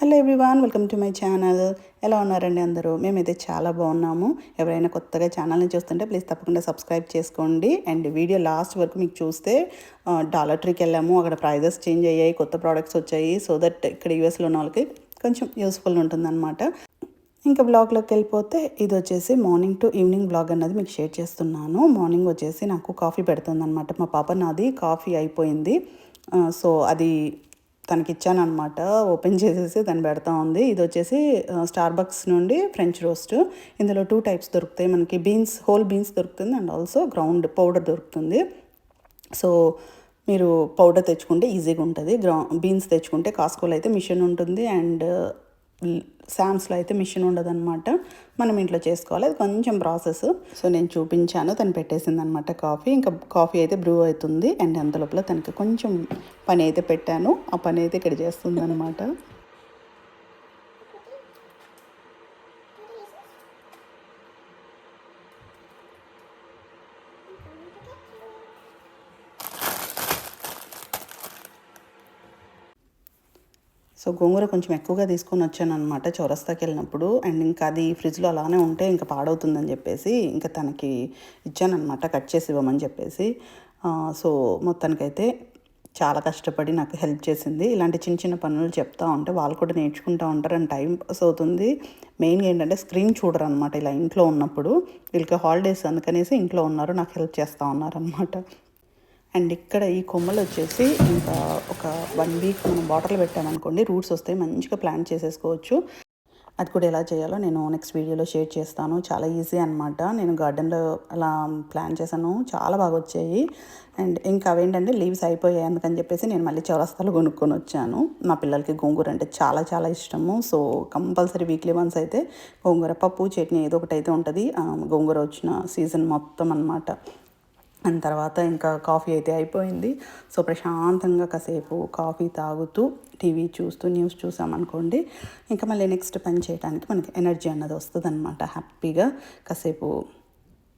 Hello everyone welcome to my channel. ఎలా ఉన్నారండి అందరూ? మేమైతే చాలా బాగున్నాము. ఎవరైనా కొత్తగా ఛానల్ని చూస్తుంటే ప్లీజ్ తప్పకుండా సబ్స్క్రైబ్ చేసుకోండి. అండ్ వీడియో లాస్ట్ వరకు మీకు చూస్తే డాలర్ ట్రీకి వెళ్ళాము. అక్కడ ప్రైజెస్ చేంజ్ అయ్యాయి కొత్త ప్రోడక్ట్స్ వచ్చాయి. సో దట్ ఇక్కడ యూఎస్లో ఉన్న వాళ్ళకి కొంచెం యూస్ఫుల్ ఉంటుందన్నమాట. ఇంకా బ్లాగ్లోకి వెళ్ళిపోతే ఇది వచ్చేసి మార్నింగ్ టు ఈవినింగ్ బ్లాగ్ అన్నది మీకు షేర్ చేస్తున్నాను. మార్నింగ్ వచ్చేసి నాకు కాఫీ పెడుతుంది అనమాట మా పాప నాది. కాఫీ అయిపోయింది. సో అది తనకి ఇచ్చానమాట ఓపెన్ చేసేసి దాన్ని పెడతా ఉంది. ఇది వచ్చేసి స్టార్ బక్స్ నుండి ఫ్రెంచ్ రోస్ట్ ఇందులో టూ టైప్స్ దొరుకుతాయి మనకి. బీన్స్ హోల్ బీన్స్ దొరుకుతుంది అండ్ ఆల్సో గ్రౌండ్ పౌడర్ దొరుకుతుంది. సో మీరు పౌడర్ తెచ్చుకుంటే ఈజీగా ఉంటుంది. గ్రౌ బీన్స్ తెచ్చుకుంటే కాస్కోలో అయితే మిషన్ ఉంటుంది. అండ్ శామ్స్లో అయితే మిషన్ ఉండదన్నమాట. మనం ఇంట్లో చేసుకోవాలి. అది కొంచెం ప్రాసెస్. సో నేను చూపించాను. తను పెట్టేసింది అనమాట కాఫీ. ఇంకా కాఫీ అయితే బ్రూ అవుతుంది. అండ్ అంత లోపల తనకి కొంచెం పని అయితే పెట్టాను. ఆ పని అయితే ఇక్కడ చేస్తుంది అనమాట సో గోంగూర కొంచెం ఎక్కువగా తీసుకొని వచ్చాను అనమాట చౌరస్తాకి వెళ్ళినప్పుడు. అండ్ ఇంకా అది ఫ్రిడ్జ్లో అలానే ఉంటే ఇంకా పాడవుతుందని చెప్పేసి ఇంకా తనకి ఇచ్చానమాట కట్ చేసి ఇవ్వమని చెప్పేసి. సో మొత్తానికైతే చాలా కష్టపడి నాకు హెల్ప్ చేసింది. ఇలాంటి చిన్న చిన్న పనులు చెప్తా ఉంటే వాళ్ళు కూడా నేర్చుకుంటూ ఉంటారు అండ్ టైం పాస్ అవుతుంది. మెయిన్గా ఏంటంటే స్క్రీన్ చూడరు అనమాట ఇలా ఇంట్లో ఉన్నప్పుడు. వీళ్ళకి హాలిడేస్ అందుకనేసి ఇంట్లో ఉన్నారు నాకు హెల్ప్ చేస్తూ ఉన్నారనమాట అండ్ ఇక్కడ ఈ కొమ్మలు వచ్చేసి ఇంకా ఒక వన్ వీక్ మనం బాటిల్ పెట్టామనుకోండి రూట్స్ వస్తాయి మంచిగా ప్లాన్ చేసేసుకోవచ్చు. అది కూడా ఎలా చేయాలో నేను నెక్స్ట్ వీడియోలో షేర్ చేస్తాను. చాలా ఈజీ అనమాట నేను గార్డెన్లో అలా ప్లాన్ చేశాను. చాలా బాగా వచ్చాయి. అండ్ ఇంకా అవేంటంటే లీవ్స్ అయిపోయాయి అందుకని చెప్పేసి నేను మళ్ళీ చౌరస్తాలు కొనుక్కొని వచ్చాను. మా పిల్లలకి గోంగూర అంటే చాలా చాలా ఇష్టము. సో కంపల్సరీ వీక్లీ వన్స్ అయితే గోంగూర పప్పు చట్నీ ఏదో ఒకటి అయితే ఉంటుంది. గోంగూర వచ్చిన సీజన్ మొత్తం అన్నమాట. అండ్ తర్వాత ఇంకా కాఫీ అయితే అయిపోయింది. సో ప్రశాంతంగా కాసేపు కాఫీ తాగుతూ టీవీ చూస్తూ న్యూస్ చూసామనుకోండి ఇంకా మళ్ళీ నెక్స్ట్ పని చేయడానికి మనకి ఎనర్జీ అన్నది వస్తుంది అనమాట హ్యాపీగా కాసేపు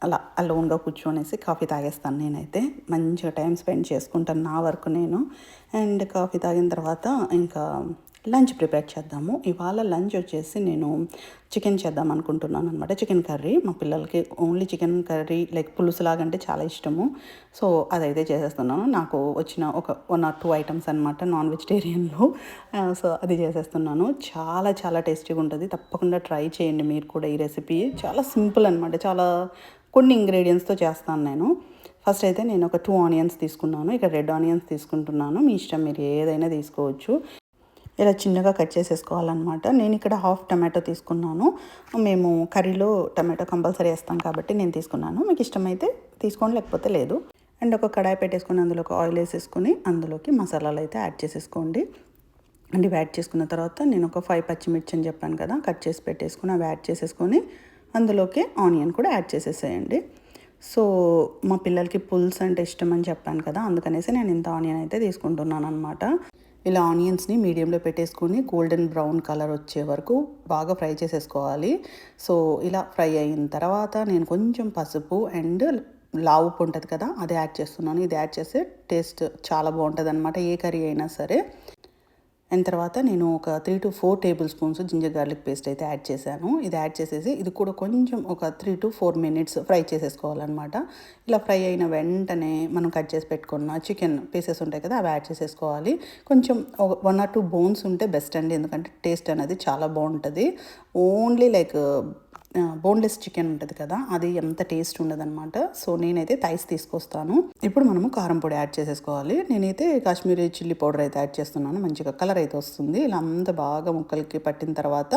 అలా అలోన్గా కూర్చొనేసి కాఫీ తాగేస్తాను నేనైతే. మంచిగా టైం స్పెండ్ చేసుకుంటాను నా వరకు నేను. అండ్ కాఫీ తాగిన తర్వాత ఇంకా లంచ్ ప్రిపేర్ చేద్దాము. ఇవాళ లంచ్ వచ్చేసి నేను చికెన్ చేద్దాం అనుకుంటున్నాను అనమాట చికెన్ కర్రీ. మా పిల్లలకి ఓన్లీ చికెన్ కర్రీ లైక్ పులుసులాగంటే చాలా ఇష్టము. సో అదైతే చేసేస్తున్నాను. నాకు వచ్చిన ఒక వన్ ఆర్ టూ ఐటమ్స్ అనమాట నాన్ వెజిటేరియన్లో. సో అది చేసేస్తున్నాను. చాలా చాలా టేస్టీగా ఉంటుంది. తప్పకుండా ట్రై చేయండి మీరు కూడా ఈ రెసిపీ. చాలా సింపుల్ అనమాట చాలా కొన్ని ఇంగ్రీడియంట్స్తో చేస్తాను నేను. ఫస్ట్ అయితే నేను ఒక టూ ఆనియన్స్ తీసుకున్నాను. ఇక్కడ రెడ్ ఆనియన్స్ తీసుకుంటున్నాను. మీ ఇష్టం మీరు ఏదైనా తీసుకోవచ్చు. ఇలా చిన్నగా కట్ చేసేసుకోవాలన్నమాట. నేను ఇక్కడ హాఫ్ టమాటో తీసుకున్నాను. మేము కర్రీలో టమాటో కంపల్సరీ వేస్తాం కాబట్టి నేను తీసుకున్నాను. మీకు ఇష్టమైతే తీసుకోండి లేకపోతే లేదు. అండ్ ఒక కడాయి పెట్టేసుకొని అందులోకి ఆయిల్ వేసేసుకొని అందులోకి మసాలాలు అయితే యాడ్ చేసేసుకోండి. అండ్ ఇవి యాడ్ చేసుకున్న తర్వాత నేను ఒక ఫైవ్ పచ్చిమిర్చి అని చెప్పాను కదా కట్ చేసి పెట్టేసుకుని అవి యాడ్ చేసేసుకొని అందులోకి ఆనియన్ కూడా యాడ్ చేసేసేయండి. సో మా పిల్లలకి పుల్స్ అంటే ఇష్టం అని చెప్పాను కదా అందుకనేసి నేను ఇంత ఆనియన్ అయితే తీసుకుంటున్నాను అనమాట ఇలా ఆనియన్స్ని మీడియంలో పెట్టేసుకొని గోల్డెన్ బ్రౌన్ కలర్ వచ్చే వరకు బాగా ఫ్రై చేసేసుకోవాలి. సో ఇలా ఫ్రై అయిన తర్వాత నేను కొంచెం పసుపు అండ్ లావు ఉప్పు ఉంటుంది కదా అది యాడ్ చేస్తున్నాను. ఇది యాడ్ చేస్తే టేస్ట్ చాలా బాగుంటుంది అనమాట ఏ కర్రీ అయినా సరే. అండ్ తర్వాత నేను ఒక three to four tablespoons ginger garlic paste అయితే యాడ్ చేశాను. ఇది యాడ్ చేసేసి ఇది కూడా కొంచెం ఒక three to four minutes fry చేసేసుకోవాలన్నమాట. ఇలా ఫ్రై అయిన వెంటనే మనం కట్ చేసి పెట్టుకున్న చికెన్ పీసెస్ ఉంటాయి కదా అవి యాడ్ చేసేసుకోవాలి. కొంచెం వన్ ఆర్ టూ బోన్స్ ఉంటే బెస్ట్ అండి ఎందుకంటే టేస్ట్ అనేది చాలా బాగుంటుంది. ఓన్లీ లైక్ బోన్లెస్ చికెన్ ఉంటుంది కదా అది ఎంత టేస్ట్ ఉండదన్నమాట. సో నేనైతే థైస్ తీసుకొస్తాను. ఇప్పుడు మనము కారం పొడి యాడ్ చేసేసుకోవాలి. నేనైతే కాశ్మీరీ చిల్లీ పౌడర్ అయితే యాడ్ చేస్తున్నాను. మంచిగా కలర్ అయితే వస్తుంది. ఇలా అంత బాగా ముక్కలకి పట్టిన తర్వాత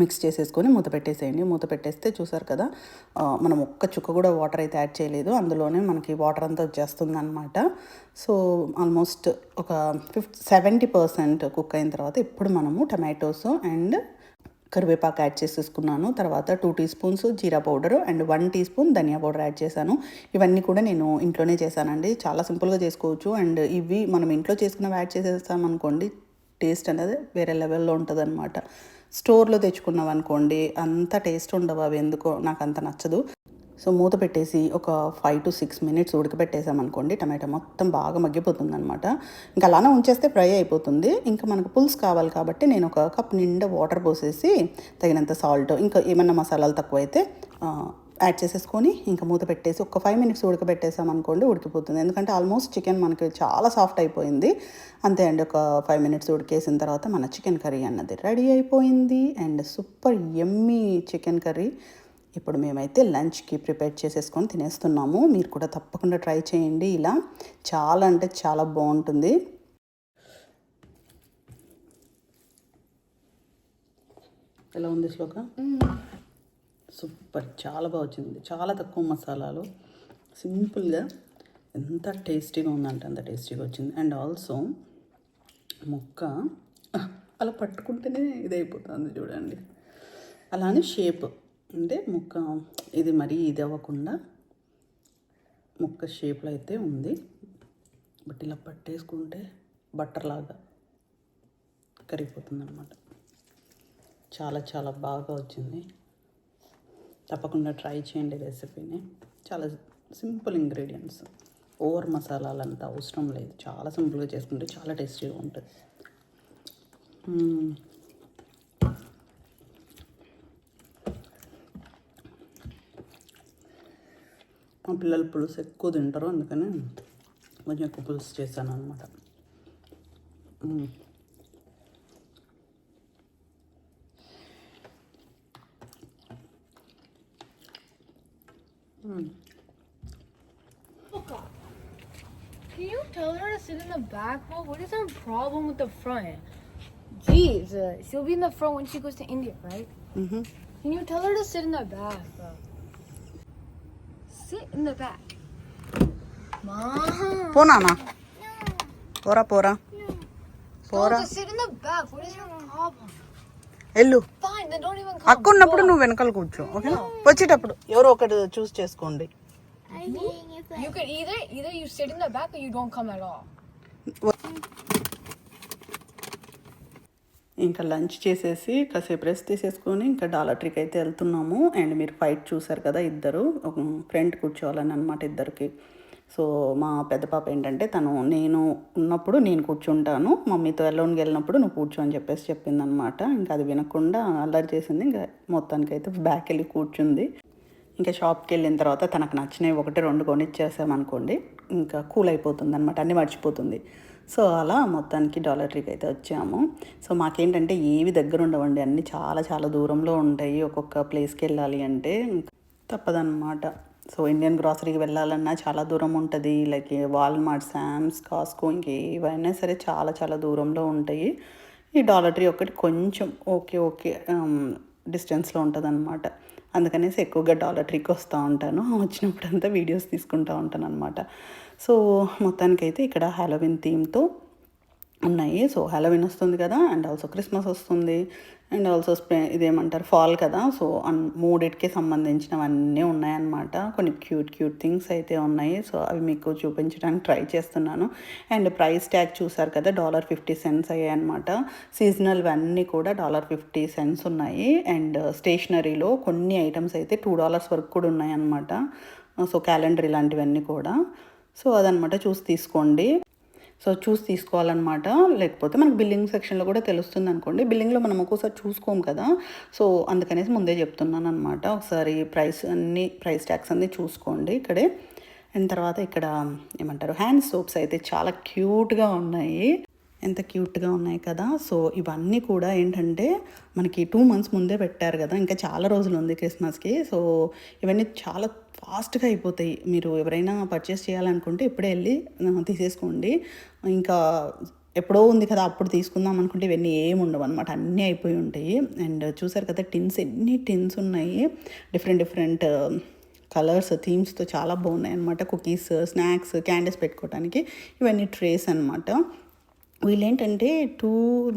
మిక్స్ చేసేసుకొని మూత పెట్టేసేయండి. మూత పెట్టేస్తే చూసారు కదా మనం ఒక్క చుక్క కూడా వాటర్ అయితే యాడ్ చేయలేదు. అందులోనే మనకి వాటర్ అంతా వచ్చేస్తుంది అనమాట సో ఆల్మోస్ట్ ఒక ఫిఫ్టీ సెవెంటీ పర్సెంట్ కుక్ అయిన తర్వాత ఇప్పుడు మనము టమాటోస్ అండ్ కరివేపాకు యాడ్ చేసేసుకున్నాను. తర్వాత two teaspoons jeera powder and one teaspoon dhaniya powder add చేశాను. ఇవన్నీ కూడా నేను ఇంట్లోనే చేశానండి. చాలా సింపుల్గా చేసుకోవచ్చు. అండ్ ఇవి మనం ఇంట్లో చేసుకున్నవి యాడ్ చేసేస్తామనుకోండి టేస్ట్ అనేది వేరే లెవెల్లో ఉంటుంది అనమాట స్టోర్లో తెచ్చుకున్నాం అనుకోండి అంత టేస్ట్ ఉండవు అవి ఎందుకో నాకు అంత నచ్చదు. సో మూత పెట్టేసి ఒక ఫైవ్ టు సిక్స్ మినిట్స్ ఉడకబెట్టేసామనుకోండి టమాటా మొత్తం బాగా మగ్గిపోతుంది అనమాట ఇంకా అలానే ఉంచేస్తే ఫ్రై అయిపోతుంది. ఇంకా మనకు పులుసు కావాలి కాబట్టి నేను ఒక కప్ నిండా వాటర్ పోసేసి తగినంత సాల్ట్ ఇంకా ఏమన్నా మసాలాలు తక్కువైతే యాడ్ చేసేసుకొని ఇంకా మూత పెట్టేసి ఒక ఫైవ్ మినిట్స్ ఉడకబెట్టేసాం అనుకోండి ఉడికిపోతుంది. ఎందుకంటే ఆల్మోస్ట్ చికెన్ మనకి చాలా సాఫ్ట్ అయిపోయింది. అంతే అండి ఒక ఫైవ్ మినిట్స్ ఉడికేసిన తర్వాత మన చికెన్ కర్రీ అన్నది రెడీ అయిపోయింది. And super yummy chicken curry. ఇప్పుడు మేమైతే లంచ్కి ప్రిపేర్ చేసేసుకొని తినేస్తున్నాము. మీరు కూడా తప్పకుండా ట్రై చేయండి ఇలా. చాలా అంటే చాలా బాగుంటుంది. ఎలా ఉంది శ్లోక? సూపర్. చాలా బాగా వచ్చింది. చాలా తక్కువ మసాలాలు. సింపుల్గా ఎంత టేస్టీగా ఉందంటే అంత టేస్టీగా వచ్చింది. అండ్ ఆల్సో ముక్క అలా పట్టుకుంటేనే ఇదైపోతుంది చూడండి. అలానే షేప్. అంటే ముక్క ఇది మరీ ఇది అవ్వకుండా ముక్క షేప్లో అయితే ఉంది. బట్ ఇలా పట్టేసుకుంటే బట్టర్ లాగా కరిగిపోతుంది అనమాట చాలా చాలా బాగా వచ్చింది. తప్పకుండా ట్రై చేయండి రెసిపీని. చాలా సింపుల్ ఇంగ్రీడియంట్స్. ఓవర్ మసాలాలంతా అవసరం లేదు. చాలా సింపుల్గా చేసుకుంటే చాలా టేస్టీగా ఉంటుంది. మా పిల్లలు పులుసు ఎక్కువ తింటారు అందుకని కొంచెం ఎక్కువ పులుసు చేశాను అనమాట Can you tell her to sit in the back? Well, what is her problem with the front? Jeez, uh, she'll be in the front when she goes to India, right? Hmm. Can you tell her to sit in the back, bro? Sit in the back. Mom. పోనానా పోరా పోరా పోరా to sit in the back. What is your problem? వెళ్ళు Fine, then don't even come. అక్క ఉన్నప్పుడు నువ్వు వెనకాల కూర్చో ఓకేనా వచ్చేటప్పుడు ఎవరో ఒకటి చూస్ చేసుకోండి You could either either you sit in the back or you don't come at all. ఇంకా లంచ్ చేసేసి కాసేపు రెస్ట్ తీసేసుకొని ఇంకా డాలర్ ట్రీకి అయితే వెళ్తున్నాము. అండ్ మీరు ఫైట్ చూసారు కదా ఇద్దరు ఒక ఫ్రెండ్ కూర్చోవాలని అనమాట ఇద్దరికి. సో మా పెద్ద పాప ఏంటంటే తను నేను ఉన్నప్పుడు నేను కూర్చుంటాను మమ్మీతో ఎల్లోన్కి వెళ్ళినప్పుడు నువ్వు కూర్చో అని చెప్పేసి చెప్పిందనమాట ఇంకా అది వినకుండా అల్లరి చేసింది ఇంకా మొత్తానికి అయితే బ్యాక్ వెళ్ళి కూర్చుంది. ఇంకా షాప్కి వెళ్ళిన తర్వాత తనకు నచ్చినవి ఒకటి రెండు కొనిచ్చేసామనుకోండి ఇంకా కూల్ అయిపోతుంది అనమాట అన్నీ మర్చిపోతుంది. సో అలా మొత్తానికి డాలర్ ట్రీకి అయితే వచ్చాము. సో మాకేంటంటే ఏవి దగ్గర ఉండవండి. అన్నీ చాలా చాలా దూరంలో ఉంటాయి. ఒక్కొక్క ప్లేస్కి వెళ్ళాలి అంటే ఇంకా తప్పదన్నమాట. సో ఇండియన్ గ్రాసరీకి వెళ్ళాలన్నా చాలా దూరం ఉంటుంది. లైక్ వాల్మార్ట్ శామ్స్ కాస్కో ఇంకేవైనా సరే చాలా చాలా దూరంలో ఉంటాయి. ఈ డాలర్ ట్రీ ఒకటి కొంచెం ఓకే ఓకే డిస్టెన్స్లో ఉంటుంది అనమాట అందుకనేసి ఎక్కువగా డాలర్ ట్రీకి వస్తూ ఉంటాను. వచ్చినప్పుడు అంతా వీడియోస్ తీసుకుంటూ ఉంటాను అనమాట సో మొత్తానికైతే ఇక్కడ హ్యాలోవిన్ థీమ్తో ఉన్నాయి. సో హ్యాలోవిన్ వస్తుంది కదా అండ్ ఆల్సో క్రిస్మస్ వస్తుంది అండ్ ఆల్సో స్ప్రే ఇదేమంటారు ఫాల్ కదా. సో అన్ మూడిటికి సంబంధించినవన్నీ ఉన్నాయన్నమాట. కొన్ని క్యూట్ క్యూట్ థింగ్స్ అయితే ఉన్నాయి. సో అవి మీకు చూపించడానికి ట్రై చేస్తున్నాను. అండ్ ప్రైస్ ట్యాగ్ చూసారు కదా డాలర్ ఫిఫ్టీ సెంట్స్ అయ్యాయి అనమాట సీజనల్ కూడా డాలర్ ఫిఫ్టీ సెంట్స్ ఉన్నాయి. అండ్ స్టేషనరీలో కొన్ని ఐటమ్స్ అయితే టూ డాలర్స్ వరకు కూడా ఉన్నాయి అనమాట సో క్యాలెండర్ ఇలాంటివన్నీ కూడా. సో అదనమాట చూసి తీసుకోండి. సో చూసి తీసుకోవాలన్నమాట లేకపోతే మనకు బిల్లింగ్ సెక్షన్లో కూడా తెలుస్తుంది అనుకోండి బిల్లింగ్లో మనం ఒక్కోసారి చూసుకోము కదా. సో అందుకనేసి ముందే చెప్తున్నాను అనమాట ఒకసారి ప్రైస్ అన్ని ప్రైస్ ట్యాక్స్ అన్నీ చూసుకోండి ఇక్కడే. అండ్ తర్వాత ఇక్కడ ఏమంటారు హ్యాండ్ సోప్స్ అయితే చాలా క్యూట్గా ఉన్నాయి. ఎంత క్యూట్గా ఉన్నాయి కదా. సో ఇవన్నీ కూడా ఏంటంటే మనకి టూ మంత్స్ ముందే పెట్టారు కదా. ఇంకా చాలా రోజులు ఉంది క్రిస్మస్కి. సో ఇవన్నీ చాలా ఫాస్ట్గా అయిపోతాయి. మీరు ఎవరైనా పర్చేస్ చేయాలనుకుంటే ఇప్పుడే వెళ్ళి తీసేసుకోండి. ఇంకా ఎప్పుడో ఉంది కదా అప్పుడు తీసుకుందాం అనుకుంటే ఇవన్నీ ఏమి ఉండవు అనమాట అన్నీ అయిపోయి ఉంటాయి. అండ్ చూసారు కదా టిన్స్ ఎన్ని టిన్స్ ఉన్నాయి. డిఫరెంట్ డిఫరెంట్ కలర్స్ థీమ్స్తో చాలా బాగున్నాయి అనమాట కుకీస్ స్నాక్స్ క్యాండీస్ పెట్టుకోవడానికి ఇవన్నీ ట్రేస్ అనమాట వీళ్ళేంటంటే టూ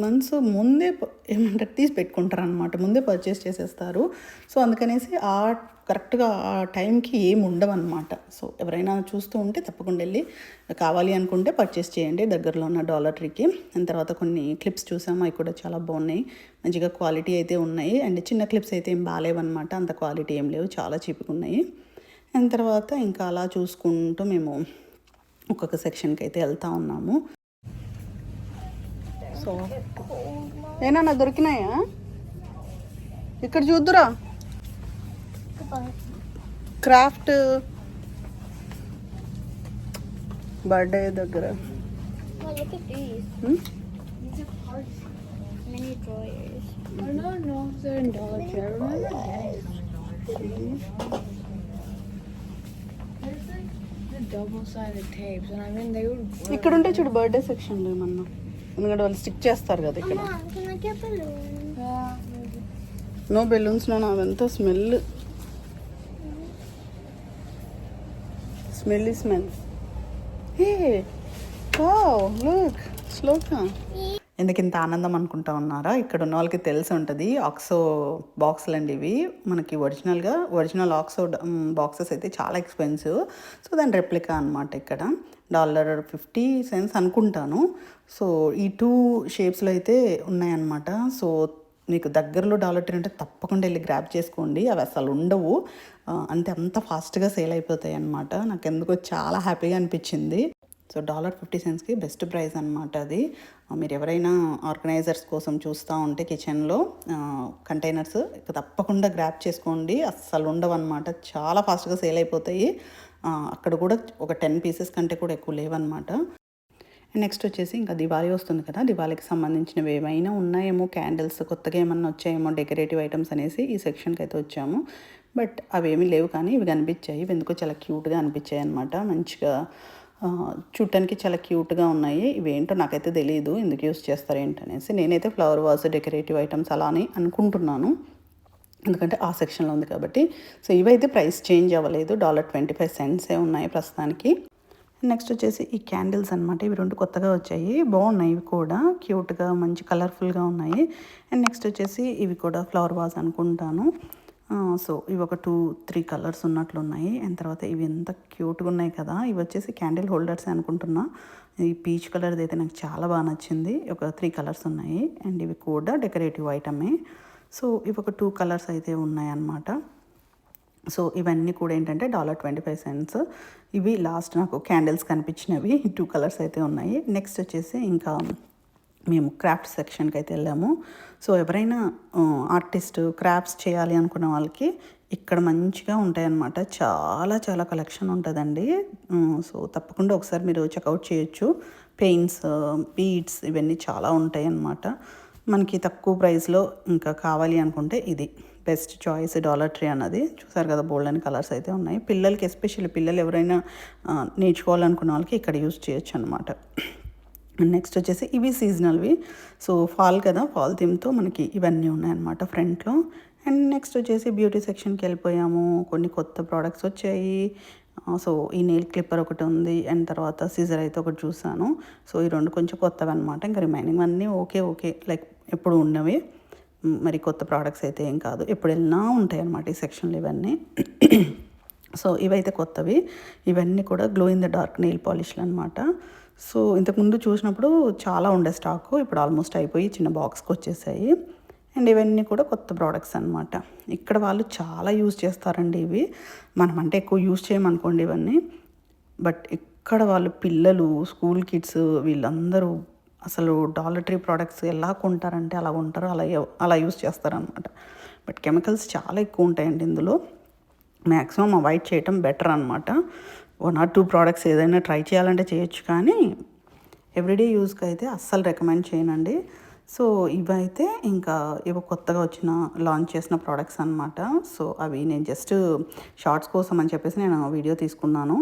మంత్స్ ముందే ఏమంటారు తీసి పెట్టుకుంటారు అనమాట ముందే పర్చేస్ చేసేస్తారు. సో అందుకనేసి ఆ కరెక్ట్గా ఆ టైంకి ఏమి ఉండవన్నమాట. సో ఎవరైనా చూస్తూ ఉంటే తప్పకుండా వెళ్ళి కావాలి అనుకుంటే పర్చేస్ చేయండి దగ్గరలో ఉన్న డాలర్ ట్రీకి. అండ్ తర్వాత కొన్ని క్లిప్స్ చూసాము అవి కూడా చాలా బాగున్నాయి. మంచిగా క్వాలిటీ అయితే ఉన్నాయి. అండ్ చిన్న క్లిప్స్ అయితే ఏం బాగాలేవన్నమాట. అంత క్వాలిటీ ఏం లేవు. చాలా చీప్గా ఉన్నాయి. తర్వాత ఇంకా అలా చూసుకుంటూ మేము ఒక్కొక్క సెక్షన్కి అయితే వెళ్తూ ఉన్నాము. సో. ఏనా దొరికినాయా? ఇక్కడ చూద్దురా. క్రాఫ్ట్ బర్త్డే దగ్గర. ఇక్కడ ఉంటే చూడు బర్త్డే సెక్షన్లో ఏమన్నా. ఎందుకంటే వాళ్ళు స్టిక్ చేస్తారు కదా ఇక్కడ. నో బెలూన్స్ నో అవంతా smell. Smell smell. Hey look స్లోగా ఎందుకు ఇంత ఆనందం అనుకుంటా ఉన్నారా? ఇక్కడ ఉన్న వాళ్ళకి తెలిసి ఉంటుంది ఆక్సో బాక్సులు అండి ఇవి. మనకి ఒరిజినల్గా ఒరిజినల్ ఆక్సో బాక్సెస్ అయితే చాలా ఎక్స్పెన్సివ్ సో దాని రెప్లికా అనమాట ఇక్కడ. డాలర్ ఫిఫ్టీ సెన్స్ అనుకుంటాను. సో ఈ టూ షేప్స్లో అయితే ఉన్నాయన్నమాట. సో మీకు దగ్గరలో డాలర్ ట్రీ అంటే తప్పకుండా వెళ్ళి గ్రాప్ చేసుకోండి. అవి అసలు ఉండవు. అంటే అంత ఫాస్ట్గా సేల్ అయిపోతాయి అన్నమాట నాకు ఎందుకో చాలా హ్యాపీగా అనిపించింది. సో డాలర్ ఫిఫ్టీ సెంట్స్కి బెస్ట్ ప్రైస్ అనమాట అది. మీరు ఎవరైనా ఆర్గనైజర్స్ కోసం చూస్తూ ఉంటే కిచెన్లో కంటైనర్స్ తప్పకుండా గ్రాప్ చేసుకోండి. అస్సలు ఉండవు అనమాట చాలా ఫాస్ట్గా సేల్ అయిపోతాయి. అక్కడ కూడా ఒక టెన్ పీసెస్ కంటే కూడా ఎక్కువ లేవన్నమాట. నెక్స్ట్ వచ్చేసి ఇంకా దివాళీ వస్తుంది కదా. దివాళీకి సంబంధించినవి ఏమైనా ఉన్నాయేమో? క్యాండిల్స్ కొత్తగా ఏమన్నా వచ్చాయేమో? డెకరేటివ్ ఐటమ్స్ అనేసి ఈ సెక్షన్కి అయితే వచ్చాము. బట్ అవేమీ లేవు కానీ ఇవి కనిపించాయి. ఇవి ఎందుకో చాలా క్యూట్గా అనిపించాయి అనమాట మంచిగా చూడటానికి చాలా క్యూట్గా ఉన్నాయి. ఇవేంటో నాకైతే తెలియదు ఎందుకు యూస్ చేస్తారు ఏంటనేసి. నేనైతే ఫ్లవర్ వాజ్ డెకరేటివ్ ఐటమ్స్ అలా అని అనుకుంటున్నాను. ఎందుకంటే ఆ సెక్షన్లో ఉంది కాబట్టి. సో ఇవైతే ప్రైస్ చేంజ్ అవ్వలేదు. డాలర్ ట్వంటీ ఫైవ్ సెంట్సే ఉన్నాయి ప్రస్తుతానికి. నెక్స్ట్ వచ్చేసి ఈ క్యాండిల్స్ అనమాట ఇవి రెండు కొత్తగా వచ్చాయి. బాగున్నాయి ఇవి కూడా. క్యూట్గా మంచి కలర్ఫుల్గా ఉన్నాయి. అండ్ నెక్స్ట్ వచ్చేసి ఇవి కూడా ఫ్లవర్ వాజ్ అనుకుంటాను. సో ఇవి ఒక టూ త్రీ కలర్స్ ఉన్నట్లు ఉన్నాయి అండ్ తర్వాత ఇవి ఎంత క్యూట్గా ఉన్నాయి కదా! ఇవి వచ్చేసి క్యాండిల్ హోల్డర్స్ అనుకుంటున్నా. ఈ పీచ్ కలర్ది అయితే నాకు చాలా బాగా నచ్చింది. ఒక త్రీ కలర్స్ ఉన్నాయి. అండ్ ఇవి కూడా డెకరేటివ్ ఐటమే. సో ఇవి ఒక టూ కలర్స్ అయితే ఉన్నాయి అన్నమాట సో ఇవన్నీ కూడా ఏంటంటే డాలర్ ట్వంటీ ఫైవ్ సెంట్స్. ఇవి లాస్ట్ నాకు క్యాండిల్స్ కనిపించినవి. టూ కలర్స్ అయితే ఉన్నాయి. నెక్స్ట్ వచ్చేసి ఇంకా మేము క్రాఫ్ట్ సెక్షన్కి అయితే వెళ్ళాము. సో ఎవరైనా ఆర్టిస్ట్ క్రాఫ్ట్స్ చేయాలి అనుకున్న వాళ్ళకి ఇక్కడ మంచిగా ఉంటాయన్నమాట. చాలా చాలా కలెక్షన్ ఉంటుందండి. సో తప్పకుండా ఒకసారి మీరు చెక్అవుట్ చేయొచ్చు. పెయింట్స్ బీడ్స్ ఇవన్నీ చాలా ఉంటాయి అన్నమాట మనకి తక్కువ ప్రైస్లో ఇంకా కావాలి అనుకుంటే ఇది. బెస్ట్ చాయిస్ డాలర్ ట్రీ అన్నది. చూసారు కదా బోల్డ్ అని కలర్స్ అయితే ఉన్నాయి. పిల్లలకి ఎస్పెషల్లీ పిల్లలు ఎవరైనా నేర్చుకోవాలనుకున్న వాళ్ళకి ఇక్కడ యూస్ చేయొచ్చు అనమాట నెక్స్ట్ వచ్చేసి ఇవి సీజనల్వి. సో ఫాల్ కదా ఫాల్ థీమ్తో మనకి ఇవన్నీ ఉన్నాయన్నమాట ఫ్రంట్లో. అండ్ నెక్స్ట్ వచ్చేసి బ్యూటీ సెక్షన్కి వెళ్ళిపోయాము కొన్ని కొత్త ప్రోడక్ట్స్ వచ్చాయి. సో ఈ నెయిల్ క్లిప్పర్ ఒకటి ఉంది అండ్ తర్వాత సీజర్ అయితే ఒకటి చూసాను. సో ఈ రెండు కొంచెం కొత్తవి అనమాట ఇంకా రిమైనింగ్ అన్నీ ఓకే ఓకే లైక్ ఎప్పుడు ఉన్నవి. మరి కొత్త ప్రోడక్ట్స్ అయితే ఏం కాదు ఎప్పుడు వెళ్ళినా ఉంటాయి అన్నమాట ఈ సెక్షన్లు ఇవన్నీ. సో ఇవైతే కొత్తవి ఇవన్నీ కూడా glow in the dark nail పాలిష్లు అనమాట సో ఇంతకుముందు చూసినప్పుడు చాలా ఉండే స్టాకు ఇప్పుడు ఆల్మోస్ట్ అయిపోయి చిన్న బాక్స్కి వచ్చేసాయి. అండ్ ఇవన్నీ కూడా కొత్త ప్రోడక్ట్స్ అనమాట ఇక్కడ వాళ్ళు చాలా యూజ్ చేస్తారండి ఇవి. మనం అంటే ఎక్కువ యూజ్ చేయమనుకోండి ఇవన్నీ. బట్ ఇక్కడ వాళ్ళు పిల్లలు స్కూల్ కిడ్స్ వీళ్ళందరూ అసలు డాలటరీ ప్రోడక్ట్స్ ఎలా కొంటారంటే అలా ఉంటారు అలా అలా యూజ్ చేస్తారనమాట బట్ కెమికల్స్ చాలా ఎక్కువ ఉంటాయండి ఇందులో. మ్యాక్సిమం అవాయిడ్ చేయటం బెటర్ అనమాట వన్ ఆర్ టూ ప్రోడక్ట్స్ ఏదైనా ట్రై చేయాలంటే చేయొచ్చు కానీ ఎవ్రీడే యూస్కి అయితే అస్సలు రికమెండ్ చేయనండి. సో ఇవైతే ఇంకా ఇవి కొత్తగా వచ్చిన లాంచ్ చేసిన ప్రోడక్ట్స్ అనమాట సో అవి నేను జస్ట్ షార్ట్స్ కోసం అని చెప్పేసి నేను వీడియో తీసుకున్నాను.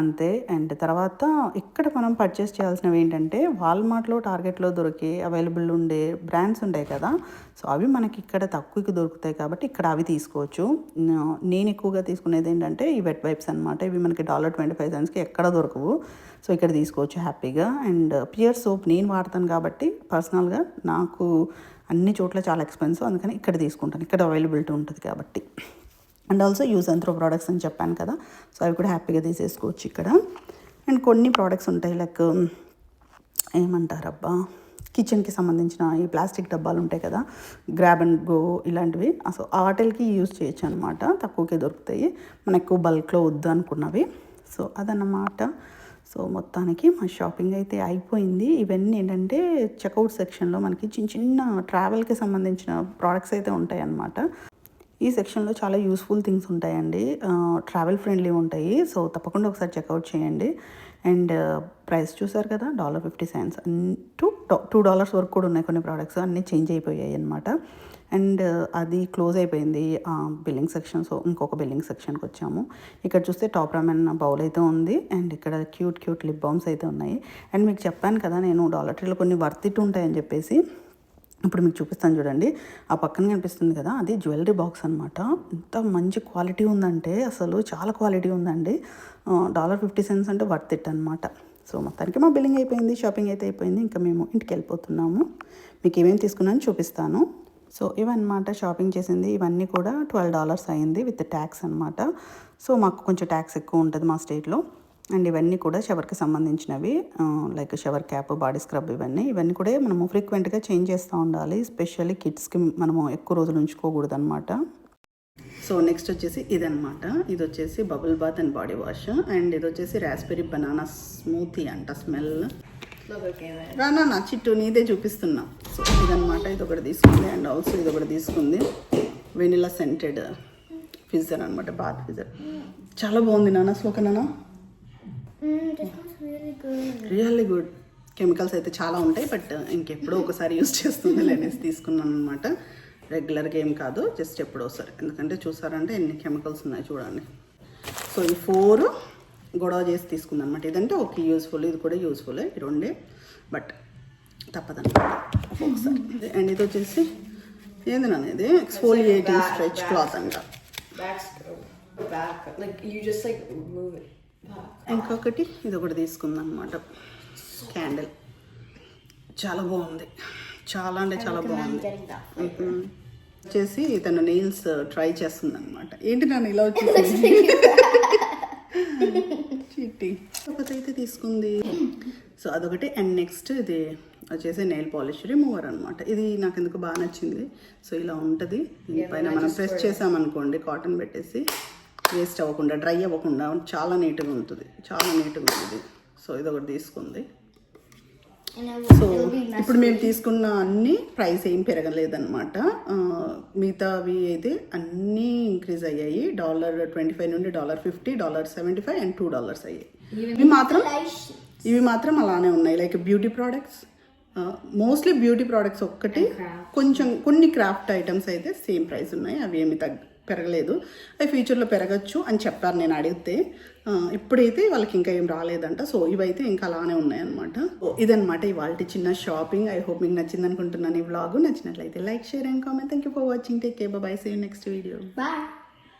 అంతే. అండ్ తర్వాత ఇక్కడ మనం పర్చేస్ చేయాల్సినవి ఏంటంటే వాల్మార్ట్లో టార్గెట్లో దొరికే అవైలబుల్ ఉండే బ్రాండ్స్ ఉంటాయి కదా. సో అవి మనకి ఇక్కడ తక్కువకి దొరుకుతాయి కాబట్టి ఇక్కడ అవి తీసుకోవచ్చు. నేను ఎక్కువగా తీసుకునేది ఏంటంటే ఈ వెట్ వైప్స్ అనమాట ఇవి మనకి డాలర్ ట్వంటీ ఫైవ్ సెన్స్కి ఎక్కడ దొరకవు. సో ఇక్కడ తీసుకోవచ్చు హ్యాపీగా. అండ్ పియర్ సోప్ నేను వాడతాను కాబట్టి పర్సనల్గా నాకు అన్ని చోట్ల చాలా ఎక్స్పెన్సివ్ అందుకని ఇక్కడ తీసుకుంటాను. ఇక్కడ అవైలబిలిటీ ఉంటుంది కాబట్టి. And also use and throw products అని చెప్పాను కదా. సో అవి కూడా హ్యాపీగా తీసేసుకోవచ్చు ఇక్కడ. అండ్ కొన్ని ప్రోడక్ట్స్ ఉంటాయి లైక్ um, ఏమంటారబ్బా? కిచెన్కి సంబంధించిన ఈ ప్లాస్టిక్ డబ్బాలు ఉంటాయి కదా. గ్రాబ్ అండ్ గో ఇలాంటివి. సో వాటికి యూజ్ చేయొచ్చు అనమాట తక్కువకే దొరుకుతాయి. మన ఎక్కువ బల్క్లో వద్దు అనుకున్నవి. సో అదన్నమాట. సో మొత్తానికి మా షాపింగ్ అయితే అయిపోయింది. ఇవన్నీ ఏంటంటే చెక్అవుట్ సెక్షన్లో మనకి చిన్న చిన్న ట్రావెల్కి సంబంధించిన ప్రోడక్ట్స్ అయితే ఉంటాయి అన్నమాట ఈ సెక్షన్లో చాలా యూస్ఫుల్ థింగ్స్ ఉంటాయండి. ట్రావెల్ ఫ్రెండ్లీ ఉంటాయి. సో తప్పకుండా ఒకసారి చెక్అవుట్ చేయండి. అండ్ ప్రైస్ చూసారు కదా? Dollar fifty cents. Two two dollars వరకు కూడా ఉన్నాయి కొన్ని ప్రోడక్ట్స్. అన్నీ చేంజ్ అయిపోయాయి అనమాట అండ్ అది క్లోజ్ అయిపోయింది. Billing section. సో ఇంకొక బిల్లింగ్ సెక్షన్కి వచ్చాము. ఇక్కడ చూస్తే టాప్ రామెన్ బౌల్ అయితే ఉంది. అండ్ ఇక్కడ క్యూట్ క్యూట్ లిప్ బామ్స్ అయితే ఉన్నాయి. అండ్ మీకు చెప్పాను కదా నేను డాలర్ ట్రీలో కొన్ని వర్త్ ఇట్ ఉంటాయని చెప్పేసి. ఇప్పుడు మీకు చూపిస్తాను చూడండి. ఆ పక్కన కనిపిస్తుంది కదా అది జ్యువెలరీ బాక్స్ అనమాట ఎంత మంచి క్వాలిటీ ఉందంటే అసలు చాలా క్వాలిటీ ఉందండి. డాలర్ ఫిఫ్టీ సెంట్స్ అంటే వర్త్ ఇట్ అనమాట సో మొత్తానికి మా బిల్లింగ్ అయిపోయింది షాపింగ్ అయితే అయిపోయింది ఇంకా మేము ఇంటికి వెళ్ళిపోతున్నాము మీకు ఏమేమి తీసుకున్నాను చూపిస్తాను. సో ఇవన్నమాట షాపింగ్ చేసింది. ఇవన్నీ కూడా ట్వెల్వ్ డాలర్స్ అయింది విత్ ట్యాక్స్ అనమాట సో మాకు కొంచెం ట్యాక్స్ ఎక్కువ ఉంటుంది మా స్టేట్లో. అండ్ ఇవన్నీ కూడా షవర్కి సంబంధించినవి like shower cap body scrub ఇవన్నీ. ఇవన్నీ కూడా మనము ఫ్రీక్వెంట్గా చేంజ్ చేస్తూ ఉండాలి. స్పెషల్లీ కిడ్స్కి మనము ఎక్కువ రోజులు ఉంచుకోకూడదు అనమాట సో నెక్స్ట్ వచ్చేసి ఇదనమాట ఇది వచ్చేసి bubble bath and body wash. And ఇది వచ్చేసి రాస్బెరీ బనానా స్మూతీ అంట స్మెల్. రానా నా చిట్టు నీదే చూపిస్తున్నా. సో ఇదనమాట ఇది ఒకటి తీసుకుంది. అండ్ ఆల్సో ఇది ఒకటి తీసుకుంది. వెనిలా సెంటెడ్ ఫిజర్ అనమాట బాత్ ఫిజర్. చాలా బాగుంది నాన్న శ్లోక నాన్న రియల్లీ గుడ్ కెమికల్స్ అయితే చాలా ఉంటాయి బట్ ఇంకెప్పుడో ఒకసారి యూస్ చేస్తుంది అనేసి తీసుకున్నాను అనమాట రెగ్యులర్గా ఏం కాదు జస్ట్ ఎప్పుడో ఒకసారి. ఎందుకంటే చూసారంటే ఎన్ని కెమికల్స్ ఉన్నాయి చూడండి. సో ఈ ఫోర్ గొడవ చేసి తీసుకుంది అనమాట ఇదంటే ఓకే యూస్ఫుల్ ఇది కూడా యూస్ఫుల్ ఈ రెండే. బట్ తప్పదన్నమాట. ఒక్కొక్కసారి అండ్ ఇది వచ్చేసి ఏంది నాన్న ఇది? ఎక్స్ఫోలియేటింగ్ స్ట్రెచ్ క్లాత్ అంట. Back, back. Like, you just, like, move it. back. ఇంకొకటి ఇది ఒకటి తీసుకుందాం అనమాట క్యాండిల్. చాలా బాగుంది. చాలా అంటే చాలా బాగుంది. వచ్చేసి తను నెయిల్స్ ట్రై చేస్తుంది అనమాట ఏంటి నన్ను ఇలా వచ్చేసి చిట్టి ఒకటి అయితే తీసుకుంది. సో అదొకటి. అండ్ నెక్స్ట్ ఇది వచ్చేసి నెయిల్ పాలిష్ రిమూవర్ అనమాట ఇది నాకు ఎందుకు బాగా నచ్చింది. సో ఇలా ఉంటుంది. దీనిపైన మనం ప్రెస్ చేసామనుకోండి కాటన్ పెట్టేసి. వేస్ట్ అవ్వకుండా డ్రై అవ్వకుండా చాలా నీట్గా ఉంటుంది. చాలా నీట్గా ఉంటుంది. సో ఇది ఒకటి తీసుకుంది. సో. ఇప్పుడు మేము తీసుకున్న అన్ని ప్రైస్ ఏం పెరగలేదన్నమాట. మిగతావి అయితే అన్నీ ఇంక్రీజ్ అయ్యాయి. డాలర్ ట్వంటీ ఫైవ్ నుండి dollar fifty dollar seventy five and two dollars అయ్యాయి. ఇవి మాత్రం ఇవి మాత్రం అలానే ఉన్నాయి. Like beauty products mostly beauty products ఒక్కటి కొంచెం కొన్ని క్రాఫ్ట్ ఐటమ్స్ అయితే సేమ్ ప్రైస్ ఉన్నాయి. అవి ఏమి తగ్గ పెరగలేదు. అవి ఫ్యూచర్లో పెరగచ్చు అని చెప్పారు నేను అడిగితే. ఇప్పుడైతే వాళ్ళకి ఇంకా ఏం రాలేదంట. సో ఇవైతే ఇంకా అలానే ఉన్నాయన్నమాట. ఇదనమాట ఇవాళ చిన్న షాపింగ్. ఐ హోప్ మీకు నచ్చింది అనుకుంటున్నాను ఈ వ్లాగ్. నచ్చినట్లయితే like share and comment. Thank you for watching take care bye see next video bye